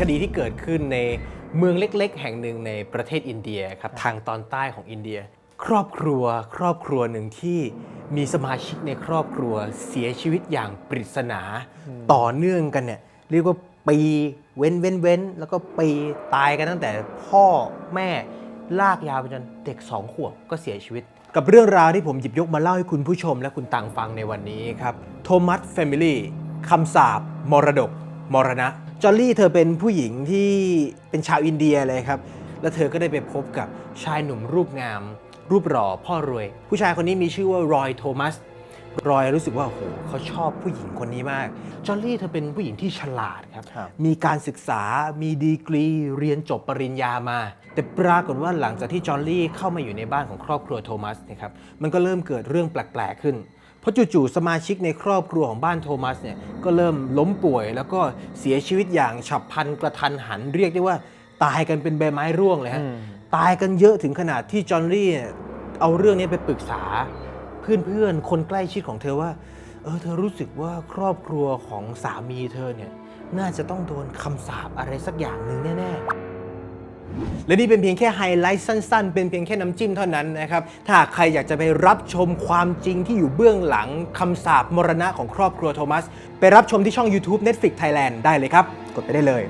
คดีที่เกิดขึ้นในเมืองเล็ก ๆ แห่งหนึ่งในประเทศอินเดียครับทางตอนใต้ของอินเดีย ครอบครัวครอบครัวหนึ่งที่มีสมาชิกในครอบครัวเสียชีวิตอย่างปริศนาต่อเนื่องกันเนี่ยเรียกว่าปีเว้นเว้นเว้นแล้วก็ปีตายกันตั้งแต่พ่อแม่ลากยาวไปจนเด็กสองขวบก็เสียชีวิต กับเรื่องราวที่ผมหยิบยกมาเล่าให้คุณผู้ชมและคุณต่างฟังในวันนี้ครับโทมัสแฟมิลี่คำสาบมรดก มรณะ จอลลี่เธอเป็นผู้หญิงที่เป็นชาวอินเดียเลยครับ แล้วเธอก็ได้ไปพบกับชายหนุ่มรูปงาม รูปหล่อพ่อรวย ผู้ชายคนนี้มีชื่อว่ารอยโทมัส รอยรู้สึกว่าโอ้โหเขาชอบผู้หญิงคนนี้มาก จอลลี่เธอเป็นผู้หญิงที่ฉลาดครับ ครับ มีการศึกษา มีดีกรี เรียนจบปริญญามา แต่ปรากฏว่าหลังจากที่จอลลี่เข้ามาอยู่ในบ้านของครอบครัวโทมัสเนะครับ มันก็เริ่มเกิดเรื่องแปลก ๆ ขึ้น เพราะจู่ๆสมาชิกในครอบครัวของบ้านโทมัสเนี่ยก็เริ่มล้มป่วย แล้วก็เสียชีวิตอย่างฉับพลันกระทันหันเรียกได้ว่าตายกันเป็นใบไม้ร่วงเลยฮะตายกันเยอะถึงขนาดที่จอลลี่เนี่ยเอาเรื่องนี้ไปปรึกษา เพื่อนๆ คนใกล้ชิดของเธอว่าเออเธอรู้สึกว่าครอบครัวของสามีเธอเนี่ยน่าจะต้องโดนคำสาปอะไรสักอย่างหนึ่งแน่ๆ และนี่เป็นเพียงแค่ไฮไลท์สั้นๆ เป็นเพียงแค่น้ำจิ้มเท่านั้นนะครับ ถ้าใครอยากจะไปรับชมความจริงที่อยู่เบื้องหลังคำสาปมรณะของครอบครัวโทมัส ไปรับชมที่ช่อง YouTube Netflix Thailand ได้เลยครับ กดไปได้เลย